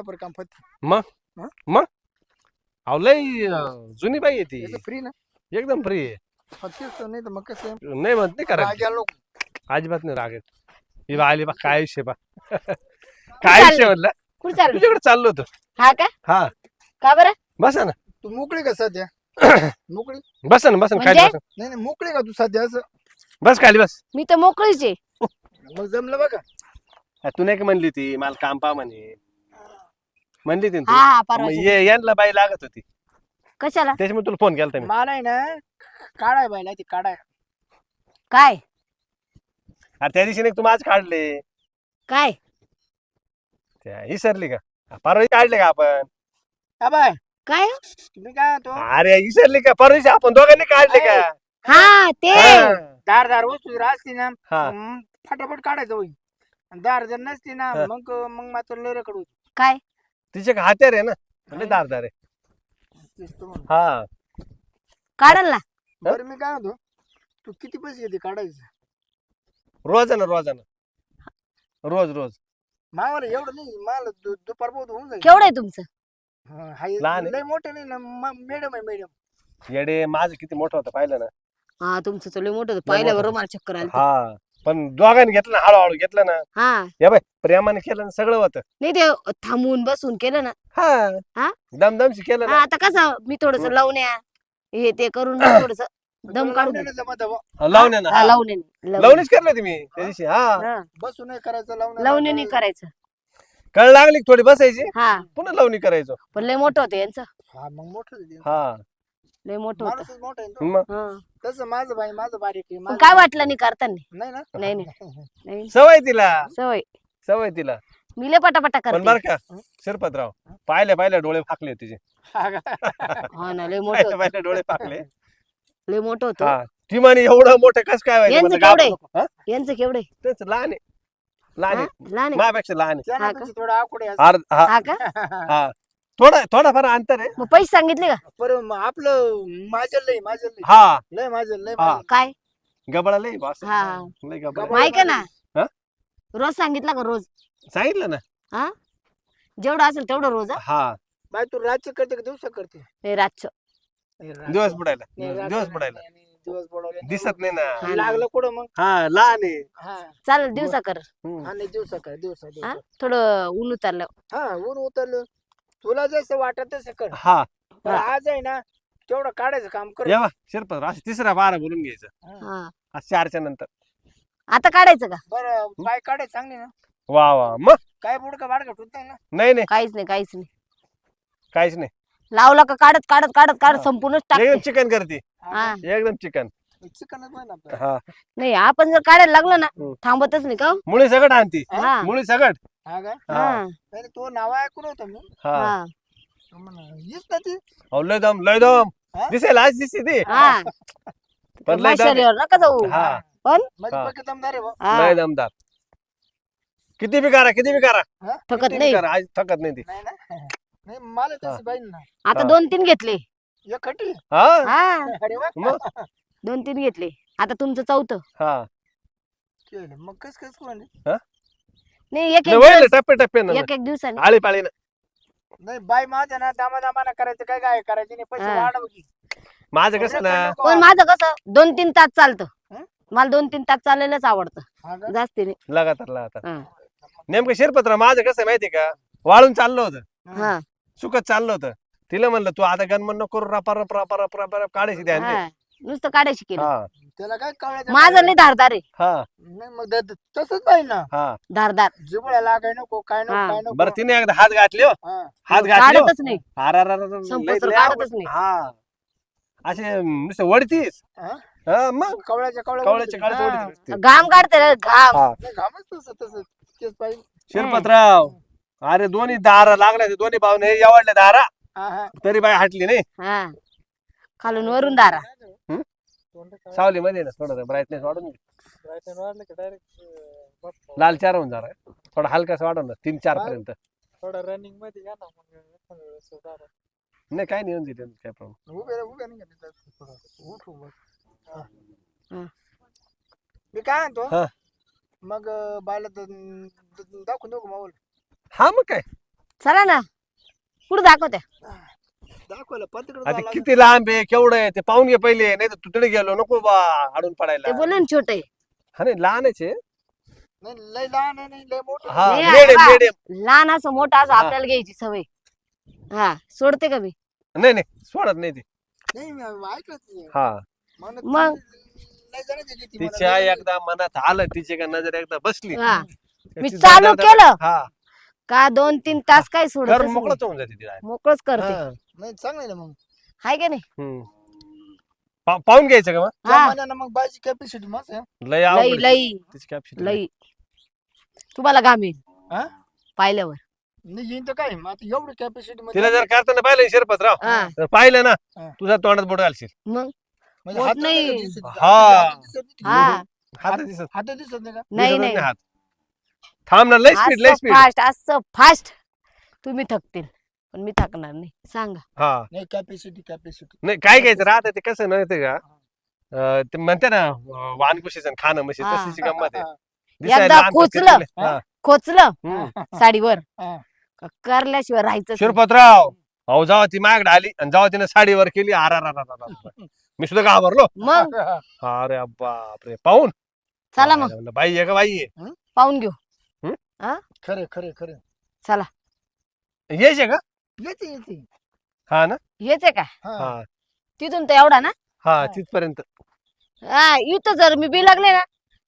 बरं काम फक्त अहो लय अं, जुनी बाई आहे ती. फ्री ना? एकदम फ्री आहे. फक्त नाही तर मग कसं नाही म्हणत नाही करा राग्या लोक. अजिबात नाही रागत ही बा आली बा काय विषय बा? काय विषय म्हणलं कुठे चालू तुझ्याकडे चाललो होतो. हा का? हा. का बरं? बसा ना. तू मोकळी का सध्या? मोकळी? बसा ना बसा ना खाली म्हणजे? बसा नाही नाही मोकळी का तू सध्या असं? बस खाली बस. मी तर मोकळीच आहे. मग जमलं बघा. तू नाही का म्हणली ती मला काम पा म्हणे. म्हणली ती? हा हा परवा यांना बाई लागत होती. कशाला? त्याच्यामुळे तुला फोन केला मी. मला आहे ना काढाय बायला ती काढाय. काय? अरे त्या दिवशी नाही का तू माझ काढले? काय? त्या विसरली का? परवा काढले का आपण? हा बाय. काय? तुम्ही काय तो अरे विसरली का? परवा दिवशी आपण दोघांनी काढले का? हा ते. हा. दार दार वस्तू जर असती ना हा. मग फटाफट काढायचं होई आणि दार जर नसती ना हा. मग मग मात्र होती काय? तिचे का हात्यार आहे ना लय दारदार आहे. तेच तर म्हणलं. हा. काढल ना. बरं मी काय म्हणतो तू किती पैसे घेते काढायचं? रोजानं रोजानं रोज रोज मावाला एवढं नाही मला दु- दुपार बहुत होऊन जाईल. केवढं आहे तुमचं? हा, हाय- लहान आहे. लय मोठं नाही ना मॅडम आहे मॅडम. येडे माझं किती मोठं होतं पाहिलं ना. हा तुमचं लय मोठं होतं. पाहिल्यावर मला चक्कर आली. हा. पण दोघांनी घेतलं ना हळूहळू घेतलं ना. हा. या बाय प्रेमाने केलं ना सगळं होतं. नाही ते थांबून बसून केलं ना. हा. हा? दमदमशी केलं हा, ना आता कसं मी थोडस लावण्या हे ते करून थोडस दम काढून लावण्यानं जमत हवं. हा. लावण्याने. लावणीच करलं होती मी त्या दिवशी हा. हा, बसून नाही करायचं लावून लावण्याने करायचं. कळ लागली की थोडी बसायची? हा. पुन्हा लावणी करायचो. पण लय मोठं होतं यांचं. हा मग मोठं. हा. लय मोठं होतं. माणूसच मोठा आहे ना तो. मग? हा. तसं माझं बाई माझं बारीक आहे माझं- काय वाटलं नाही करताना? नाही ना? नाही नाही. नाही. सवय तिला. सवय. सवय तिला. मी लय पटापटा पण करते. बर का शिरपतराव पाहिले पाहिले डोळे फाकले तिचे हा का? हा ना लय मोठं पाहिले होतं. पाहिले डोळे फाकले. लय मोठं होतं. हा ती म्हणे एवढं मोठं कस काय व्हायचं? यांचं म्हणलं, केवढं घाबरू नको. हा? यांचं केवढे त्यांचं लहान आहे. लहान आहे. लहान आहे. माझ्यापेक्षा लहान आहे. थोडं आकुडे असं. हा. हा का? हा थोडा थोडाफार अंतर आहे. मग पैसे सांगितले का? बरं मग आपलं माझं लय माझं लय. हा. लय माझं लय हा. माझं. काय? गबळा लय बॉस हा. लय गबळा. गबाळ माहिती ना? हा? रोज सांगितलं का रोज? सांगितलं ना. जेवढं असेल तेवढं रोज हा? हा. बाई तू रातचं करते का दिवसा करते? हे रातचं. नाही. दिवस बुडायला. दिवस नाही, बुडायला. नाही, नाही, दिवस बुडवले. दिसत नाही ना. हा ना. लागलं कुठं मग? हा लहान आहे. हा. चालेल दिवसा कर. हम्म. दिवसा कर दिवसा हा? दिवसा थोडं ऊन उतरलं. हा ऊन उतरलं. तुला जसं वाटत तसं कर. हा. पण आज आहे ना तेवढं काढायचं काम कर. येवा शिरपत असं तिसरा बारा बोलून घ्यायचं. हा. आज चारच्या नंतर. आता काढायचं का? बरं बाय काढायचं चांगली ना. वा वा मग काय बुडका बाडका ठेवत नाही ना. नाही नाही. काहीच नाही काहीच नाही. काहीच नाही. लावला का काढत काढत काढत काढत. संपूर्णच एकदम चिकन करते. हा. एकदम चिकन. चिकनच नाही ना आपलं. हा. नाही आपण जर काढायला लागलो ना हम्म. थांबतच नाही का हो? मुळी सगट आणती. हा. मुळी सगट. हा हा. हा. नाही तो नाव ऐकून होतं मी. हा. हा. तो म्हणा, हीच ना ती. अहो, लय दम लय दम. हा? दिसेल आज दिसते ती. हा. पण लय दम. माशालीवर नका जाऊ. हा. पण? म्हणजे हा. बाकी दमदार आहे बुवा. हा. लय दमदार. किती बी करा किती बी करा. थकत किती बी नाही. करा आज थकत नाही ती. नाही ना? नाही मला. तशी पाहिजे ना. आता हा. दोन तीन घेतले. एक खटी. हा? हा. अरे वा. मग? दोन तीन घेतले. आता तुमचं चौथं. हा. केलं. मग कस कस कोण नाही एक नाही, एक दिवस- टप्पे एक एक दिवसाने. आळी पाळी ना नाही बाय माझ्या ना दामा दामाना करायचं काय काय करायचं नाही पैसे हा. वाढव की. माझं कसं ना पण माझं कसं दोन तीन तास चालतं. हं? मला दोन तीन तास चालायलाच आवडतं. हा का? जास्त नाही. लगातार लगातार. हा. नेमकं शिरपत्र माझं कसं आहे माहितीये का? वाळून चाललं होतं. हा. सुकत चाललं होतं. तिला म्हणलं तू आता गणमन नको करू रपा रप रपा रप रपा रप काढायची ध्यान दे. हा. नुसतं काढायची केलं. हा. त्याला काय कळायचं माझं नाही. धारदार आहे. हा. नाही मग द- द- तसंच पाहिजे ना. हा. धारदार. जिबळ्या लागाय नको काय नको हा. काय नको. बरं तिने एकदा हात घातले हो. हा. हात घातले हो. काढतच नाही. अरे, अरे, अरे, अरे, संपत लय- तर लय काढतच अवघड. नाही. हा. असे नुसतं वडतीस हा? हा मग? कवळ्याच्या कवळ्या कवळ्याच्या गोष्टी. काळात हा. वडतीस नुसती. घाम काढते रे, घाम. हा. नाही, घामच तसं तसं. तेच पाहिजे शिरपतराव. अरे दोन्ही दारा लागल्या ते दोन्ही भावने एवढले दारा. हा हा. तरी बाई हटली नाही. हा. खालून वरून दारा. सावली मध्ये ना थोडं ब्राईटनेस वाढून घे. लाल चार होऊन जरा थोडा हलकासा वाढवून दे, तीन चार पर्यंत. थोडा रनिंगमध्ये घ्या ना मग. नाही काय नाही येऊन काय प्रॉब्लेम उभे राहा, उभे नाही का तिथं? उठ उभं. मी काय म्हणतो? हा. मग बायला दाखवून देऊ का माऊल? हा मग काय? चला ना. पुढे दाखवते? दाखवलं पण तिकडे आता जावं लागेल. किती लांब आहे केवढं आहे ते पाहून घे पहिले नाही तर तू तिकडे गेलो नको बा आडून ते पडायला बोलले ना छोटे हा नाही लहानच आहे नाही लय लहान आहे, नाही लय मोठं हा नाही, मिडियम हा. मिडियम लहान असं मोठं असं हा. आपल्याला घ्यायची सवय हा सोडते का मी नाही नाही सोडत नाही ती नाही मी ऐकलं ते. हा म्हणत मग? लय जणांची किती म्हणत तिच्या. एकदा मनात आलं तिची का नजर एकदा बसली हा मी चालू केलं हा का दोन तीन तास काय सोडत कर मोकळच होऊन जाते तिला मोकळच करते हा. नाही चांगलं आहे ना मग. हाय का नाही? हम्म. पा- पाहून घ्यायचं का मग? त्या हा. महिन्यानं मग बायची कॅपॅसिटी मस्त आहे. लय लई आवड लई. कॅपॅसिटी लई. तुम्हाला घाम येईल. हा? पाहिल्यावर. नाही येईन तर काय? मग आता एवढी कॅपॅसिटी तिला जर करताना पाहिलं शिरपतराव हा. जर पाहिलं ना हा. तुझ्या तोंडात बोट घालशील. मग? म्हणजे होत नाही. हा. हात. हा. हात दिसत. हात दिसत नाही का? नाही दिसतच नाही हात. थांब ना लय स्पीड असं स्पीड फास्ट असं फास्ट तुम्ही थकतील. पण मी थकणार नाही सांगा हा नाही कॅपॅसिटी कॅपॅसिटी नाही काय घ्यायचं राहत ते कसं नव्हतं का अं, ते म्हणते ना अं, वानकुशीचं आणि खाणं म्हशी हा. तशीच गंमत आहे एकदा लहान पण खोचलं. हा. हम्म. साडीवर हा. का करल्याशिवाय राहायचं. शिरपतराव अहो जेव्हा ती माझ्याकडे आली आणि जेव्हा तिने साडीवर केली आरा रा रा रा रा रा. मी सुद्धा घाबरलो मग अरे बापरे पाहून चला मग म्हणलं, बाई आहे का बाई आहे पाहून घेऊ खरे खरे खरे चला यायचे का येते येते. हा ना? आहे का? हा. हा. तिथून तर एवढा ना? हा तिथपर्यंत. हा इथं जर मी बिल लागले ना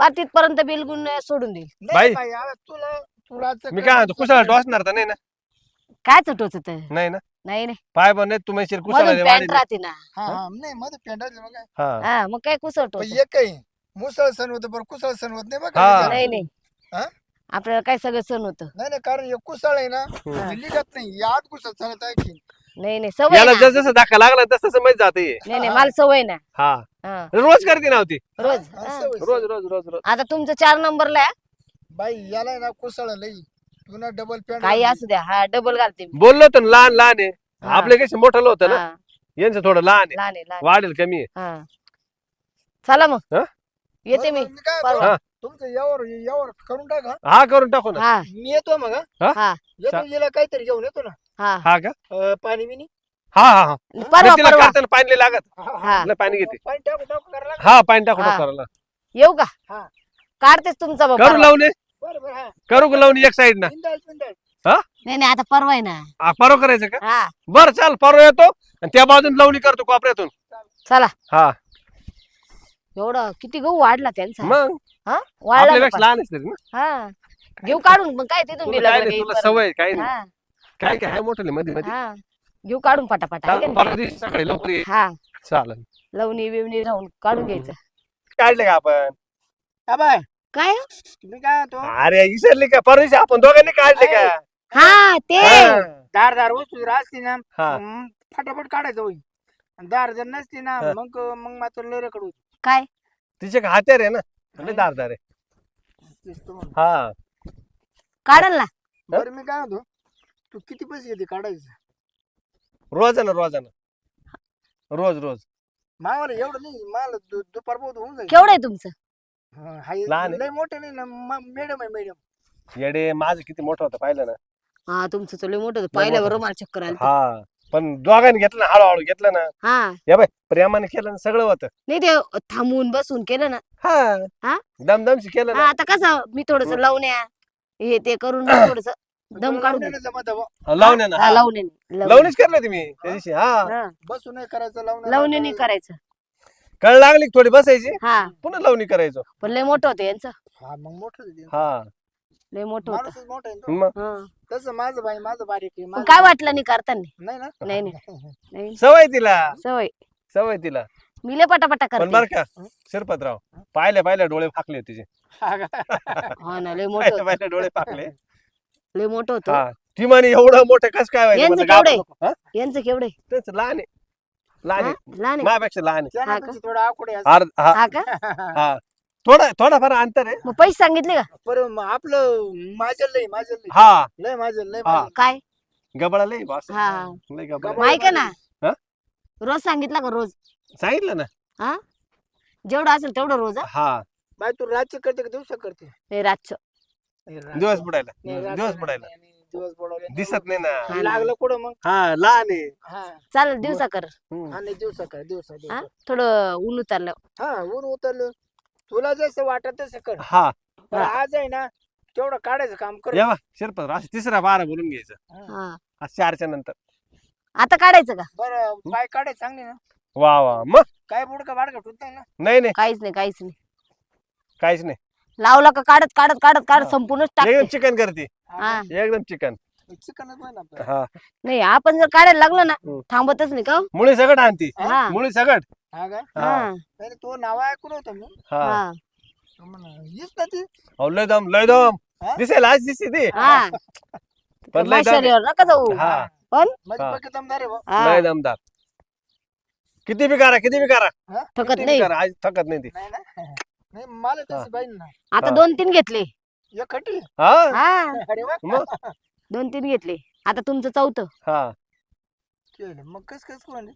पार तिथपर्यंत बिल गुण सोडून देईल. नाही बाई. आता तुला तुला आता मी काय म्हणतो कुशाला टोचणार तर नाही ना? काय चटवत नाही ना? नाही नाही पाय पण नाही तुम्ही मधून कुशाला पॅन्ट राहते ना. हा हा? नाही मध्ये पेंडायचं मग काय? हा. हा मग काय कुसट पण एक काही मुसळ सण होतं बरं कुसळ सण होत नाही बघा हा. नाही नाही. हा? आपल्याला काय सगळं सण होतं. नाही नाही कारण हे कुसळ आहे ना हम्म. हे लिगत नाही. याद कुसळ चालत आहे की नाही नाही सवय याला ना. जस जसं धक्का लागला तस तसं माहीत जाते नाही नाही मला सवय ना. हा. हा, रोज करते ना होती रोज. हा, हा. सवय, रोज सवय. रोज रोज रोज. आता तुमचं चार नंबरला आहे. बाई याला आहे ना कुसळ लई. तुला डबल पॅन्ट काही असू द्या. हा डबल घालते मी. बोललो होतो ना लहान लहान आहे. हा. आपले कसे मोठं होतं ना. हा, यांचं थोडं लहान आहे. लहान आहे लहान वाढेल कमी आहे. हा. चला मग. हा? येते मी. मी काय परवा. हा. तुमचं यावर यावर करून टाका. हा करून टाकू ना. हा. मी येतो मग हा. हा? येतो काहीतरी घेऊन येतो ना. हा. हा का? अं, पाणी बिनी हा हा हा. परवा नाही, तिला परवा. करताना पाणी लागत. हा पाणी घेते. पाणी टाकू टाकू करायला हा पाणी टाकू हा. टाकू करायला येऊ का? हा. काढतेच तुमचा बाबा. करू परवा. लावणे बरं बरं हा. करू का लावणी एक साइड ना? नाही नाही आता परवा आहे ना. हा, परवा करायचं का? हा. बरं चाल परवा येतो. आणि त्या बाजून लावणी करतो कोपऱ्यातून. चला. हा. एवढं किती गहू वाढला त्यांचा. मग? हा? वाढला आपल्यापेक्षा लहान असते ना. हा. घेऊ काढून मग काय तिथून तुला दिलं काय बरं नाही तुला इथपर्यंत. सवय काय नाही. हा. काय काय आहे मोठं मध्ये मध्ये हा. घेऊ काढून पटापटा आहे चाल, का नाही? परवा दिवशी सकाळी लवकर ये. हा. चालेल. लवणी बिवणी राहून काढून घ्यायचं. काढले का आपण? हा बाय. काय? तुम्ही काय होतो? अरे विसरली का? परवा दिवशी आपण दोघांनी काढले का? हा ते. हा. दार दार वस्तू जर असती ना हा. मग फटाफट काढायचं होईल. आणि दार जर नसती ना हा. मग मग मात्र लेरेकडे होती काय? तिचे का हात्यार आहे ना लय धारदार आहे. तेच तर म्हणलं. हा. काढल ना. बरं मी काय होतो तू किती पैसे घेते काढायचं? रोजानं रोजानं. रोज रोज. मावाला एवढं नाही मला दु- दुपार बहुत होऊन जाईल. केवढं आहे तुमचं? हा, हाय- लहान आहे? लय मोठं नाही ना मॅडम आहे मॅडम येडे माझं किती मोठं होतं पाहिलं ना. हा तुमचं लय मोठं होतं. पाहिल्याबरोबर मला चक्कर आली हा. पण दोघांनी घेतलं ना हळूहळू घेतलं ना. हा. या बाय प्रेमाने केलं ना सगळं होतं. नाही ते थांबून बसून केलं ना. हा. हा? दमदमशी केलं हा ना आता कसं मी थोडस लावण्या हे ते करून थोडस दम काढून घेते. जमत हवं. लावण्या हा, ना लावण्याने केलं होती मी त्या दिवशी हा. हा, बसू नाही करायचं लावून लावण्याने करायचं. कळ लागली की थोडी बसायची? हा. पुन्हा लावणी करायचो. पण लय मोठं होतं यांचं. हा मग मोठं आहे ते. हा. लय मोठं होतं. माणूसच मोठा आहे ना तो. मग? हा. तसं माझं भाई माझं बारीक आहे पण माझं- काय वाटलं नाही करताना? नाही ना? नाही नाही. नाही. सवय तिला? सवय. सवय तिला? मी लय पटापटा पण करते बर का शिरपतराव पाहिल्या पाहिल्या डोळे फाकले होते तिचे हा का? हा ना लय मोठं पाहिल्या होतं. पाहिल्या डोळे फाकले. लय मोठं होतं. हा ती म्हणे एवढं मोठं कस काय व्हायचं? यांचं म्हणलं, केवढं घाबरू नको. हा? यांचं केवढं? तेच लहान आहे. लहान हा? आहे. लहान आहे? माझ्यापेक्षा लहान आहे. थोडं हा का? हा. थोडा थोडाफार अंतर आहे. मग पैसे सांगितले का? पर आपलं माझं लय माझं लय. हा. लय माझं लय हा. माझं. काय? गबळा लय बॉस हा. लय गबळा गबाळ माहिती आहे ना? हा? रोज सांगितलं का रोज? सांगितलं ना. जेवढं असेल तेवढं रोज हा? हा. बाई तू रातचं करते का दिवसा करते? रातचं. नाही, रातचं. दिवस बुडायला. दिवस बुडायला. नाही, नाही. दिवस बुडवले. दिसत नाही ना. हा. लागलं कुठं मग? हा लहान आहे. हा. चालेल दिवसा कर. हम्म. हा नाही दिवसा काय दिवसा हा? दिवसा थोडं ऊन उतरलं. हा ऊन उतरलं. तुला जसं वाटत तसं कर. हा. पण आज आहे ना तेवढं काढायचं काम कर. येवा शिरपत असं तिसरा बारा बोलून घ्यायचं. हा. आज चारच्या नंतर. आता काढायचं का? बरं बाय काढायचं चांगली ना. वा वा मग? काय बुडका बाडका ठेवत नाही ना. नाही नाही. काहीच नाही काहीच नाही. काहीच नाही. लावला का काढत काढत काढत काढत हा. संपूर्णच एकदम टाकते चिकन करते. हा एकदम चिकन. चिकनच नाही ना आपल्याला. हा. नाही आपण जर काढायला लागलो ना हम्म. थांबतच नाही का हो? मुळी सगळं आणती. हा. मुळी सगळं. हा काय हा. हा तो नाव ऐकून होतं मी. हा. हा. म्हणा, हीच ना ती. अहो, लय दम लय दम. हा? दिसेल आज दिसते ती. हा. पण लय दम. शरीर नका जाऊ. हा. पण? माझी हा. पक्की दमदार आहे भाऊ. हा, लय दमदार. किती बी करा किती बी करा. थकत किती बी नाही. करा आज थकत नाही ती. नाही ना? नाही मला तसं पाहिजे ना. आता हा. दोन तीन घेतले. एक खटी. हा? हा. अरे वा. मग? दोन तीन घेतले. आता तुमचं चौथं. हा. केलं. मग कस कस कोण?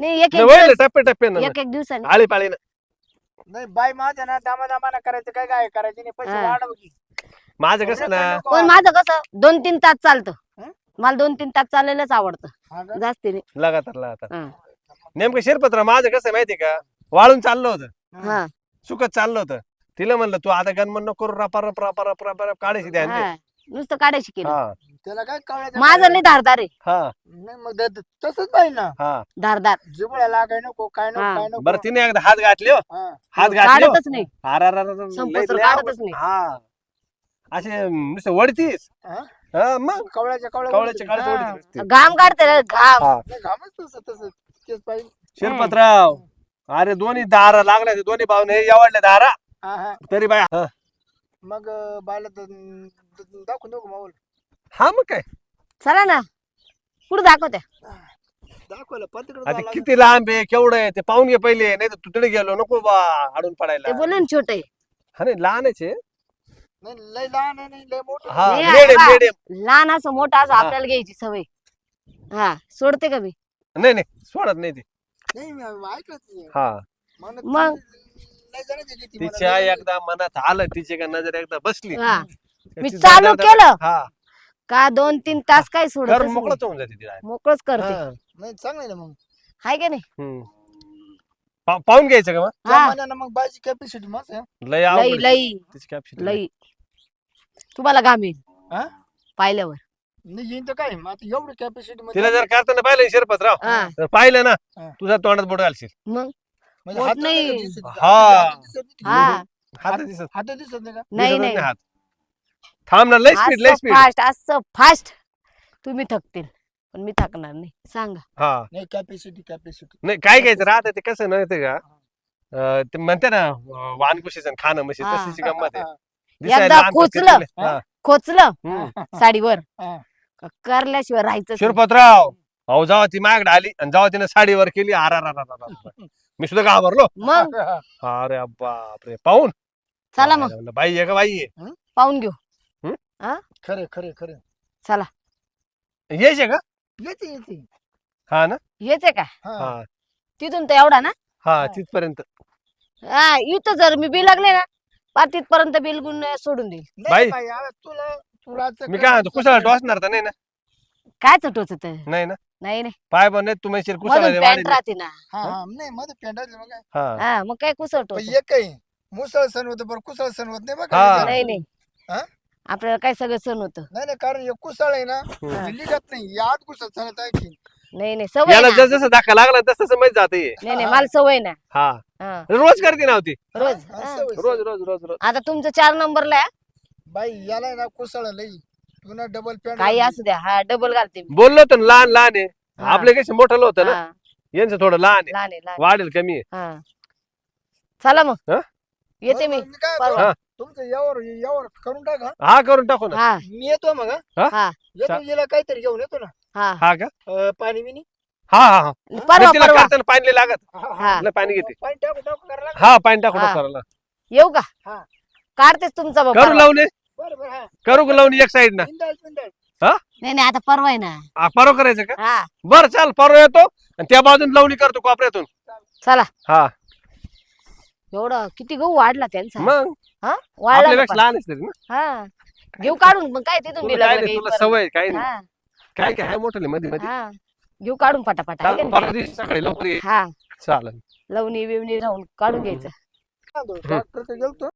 नाही एक नाही, एक एक एक दिवसाने. आळी नाही बाय माझ्या ना दामा दामाना करायचं काय काय करायचं नाही पैसे हा. वाढव की. माझं कसं ना पण माझं कसं दोन तीन तास चालतं. हं? मला दोन तीन तास चाललेलंच आवडतं. हा का? जास्ती नाही. लगातार लगातार. हा. नेमकं शिरपत्र माझं कसं माहिती का? वाळून चाललं होतं. हा. सुकत चाललं होतं. तिला म्हणलं तू आता गणमन नको करू रपा रप रपा रप रपा रप काढायची ध्यान दे. हा. नुसतं काढायची केलं. हा. त्याला काय कळायचं माझं नाही धारदार आहे. हा. नाही मग द- द- तसंच पाहिजे ना. हा. धारदार. जिबळ्या लागाय नको काय नको हा. काय नको. बरं तिने एकदा हात घातले हो. हा. हात घातले हो. काढतच नाही. अरे, अरे, अरे, अरे, संपत लय- तर लय काढतच आवड- नाही. हा. असे नुसतं वडतीस हा? हा मग? कवळ्याच्या कवळ्या कवळ्याच्या उडतील. काळात हा. वडतीस. घाम काढते रे, घाम. हा. नाही, घामच तसं तसं तेच पाहिजे. शिरपतराव. अरे दोन्ही दारा लागल्या ते दोन्ही भावने. एवढले दारा. हा हा. तरी बाय हा. मग अं, बायला द- द- दाखवून देऊ का माऊल? हा मग काय? चला ना. कुठं दाखवते? दाखवलं पण तिकडे आता जावं लागेल. किती लांब आहे केवढं आहे? ते पाहून घे पहिले नाही तर तू तिकडे गेलो नको बा आडून ते पडायला बोलले ना छोटे हा नाही लहानच आहे नाही लय लहान आहे, नाही लय मोठं हा नाही, मिडियम. मिडियम लहान असं मोठं असं हा. आपल्याला घ्यायची सवय. हा सोडते का मी? नाही नाही सोडत नाही ती. नाही मी ऐकलं तुझं. हा. म्हणत मग? ती लय जणांची किती मला तिच्या लय- एकदा मनात आलं तिची का नजर एकदा बसली. हा. मी चालू केलं. हा. का दोन तीन तास काय सोडत कर मोकळच होऊन जाते. मोकळच करते हा. नाही चांगलं आहे ना मग हाय का नाही हम्म. पा- पाहून घ्यायचं का मग हा मग बायची कॅपॅसिटी मस्त आहे लय लई आवड लई तिची capacity. लई तुम्हाला घाम येईल हा? पाहिल्यावर नाही येईन तर काय मग आता एवढी कॅपॅसिटी तिला जर करताना पाहिलं शिरपतराव हा तर पाहिलं ना हा. तुझ्या तोंडात बोट घालशील मग म्हणजे होत हात नाही. नाही दिसत? हा. हात दिसत नाही. हा हात दिसत हात दिसत नाही का नाही दिसतच नाही हात थांब ना लय स्पीड लय असं स्पीड फास्ट असं फास्ट तुम्ही थकतील पण मी थकणार नाही सांगा हा नाही कॅपॅसिटी कॅपॅसिटी नाही काय घ्यायचं राहतं ते कसं नव्हतं का अं, ते म्हणते ना वानकुशीचं खाणं म्हशी हा. तशीच गंमत आहे. दिसायला एकदा लहान खोचलं. हा. खोचलं हम्म. साडीवर हा. का करल्याशिवाय राहायचं शिरपतराव अहो जेव्हा ती माझ्याकडे आली आणि जेव्हा तिने साडीवर केली आरा रा रा रा रा रा. मी सुद्धा घाबरलो मग अरे बापरे पाहून चला मग बाई आहे का बाई आहे पाहून घेऊ खरे खरे खरे चला. यायचे का? येते येते हा ना? आहे का? हा. हा. तिथून तर एवढा ना? हा तिथपर्यंत. हा इथं जर मी बिल लागले ना पार तिथपर्यंत बिल गुण सोडून देईल. नाही बाई. आता तुला तुला आता मी काय म्हणतो कुशाला टोचणार तर नाही ना? काय चटवच तर नाही ना? नाही नाही. पाय पण नाही तू म्हणशील कुशाला मधून दे पॅन्ट वाढीले. राहते ना. हा हा? नाही मध्ये पेंडायचं मग काय? हा. हा मग काय पण एक काही मुसळ सण होतं बरं कुसळ सण होत नाही बघा. हा. नाही नाही. हा? आपल्याला काय सगळं सण होतं. नाही नाही कारण हे कुसळ आहे ना हम्म. लिगत नाही यात कुसळ सण आहे की नाही नाही सवय याला ना. जस जसं धक्का लागला तस तसं माहीत जाते. नाही नाही मला सवय ना. हा. हा. रोज करते ना होती रोज. हा, हा. सवय, रोज सवय. रोज रोज रोज. आता तुमचं चार नंबरला आहे. बाई याला आहे ना कुसळ लई. तू ना डबल पॅन्ट काही असू द्या. हा डबल घालते मी. बोललो तर लहान लहान आहे. हा. आपले कसे मोठं होतं ना. हा, यांचं थोडं लहान आहे. लहान आहे लहान वाढेल कमी आहे. हा. चला मग. हा? येते मी. मी काय परवा. हा. तुमचं यावर यावर करून टाका. हा करून टाकू ना. हा. मी येतो मग हा. काहीतरी घेऊन येतो ना. हा. हा का? अं, पाणी बिनी हा हा हा. परवा नाही, तिला परवा. करताना पाणी नाही लागत. हा, पाणी घेते. पाणी टाकू टाकू करायला लागलं. हा पाणी टाकू हा. येऊ का? हा. काढतेच तुमचा बाबा. करू लावणे बरं बरं हा. करू का लावणी एक साइड ना? बिंदास बिंदास. नाही नाही आता परवा आहे ना. हा, परवा करायचं का? हा. बरं चाल परवा येतो. आणि त्या बाजून लावणी करतो कोपऱ्यातून. चला. हा. एवढं किती गहू वाढला त्यांचा. मग? हा? वाढला आपल्यापेक्षा का लहान असते ना. पण? हा. घेऊ काढून मग काय तिथून तुला काय तुला. सवय काय नाही. हा. काय मोठं मध्ये मध्ये हा. घेऊ काढून पटापट आहे का चालेल, नाही? परवा दिवशी सकाळी लवकर ये. हा. चालेल. लवणी बिवणी राहून काढून घ्यायचं. डॉक्टर गेलतो?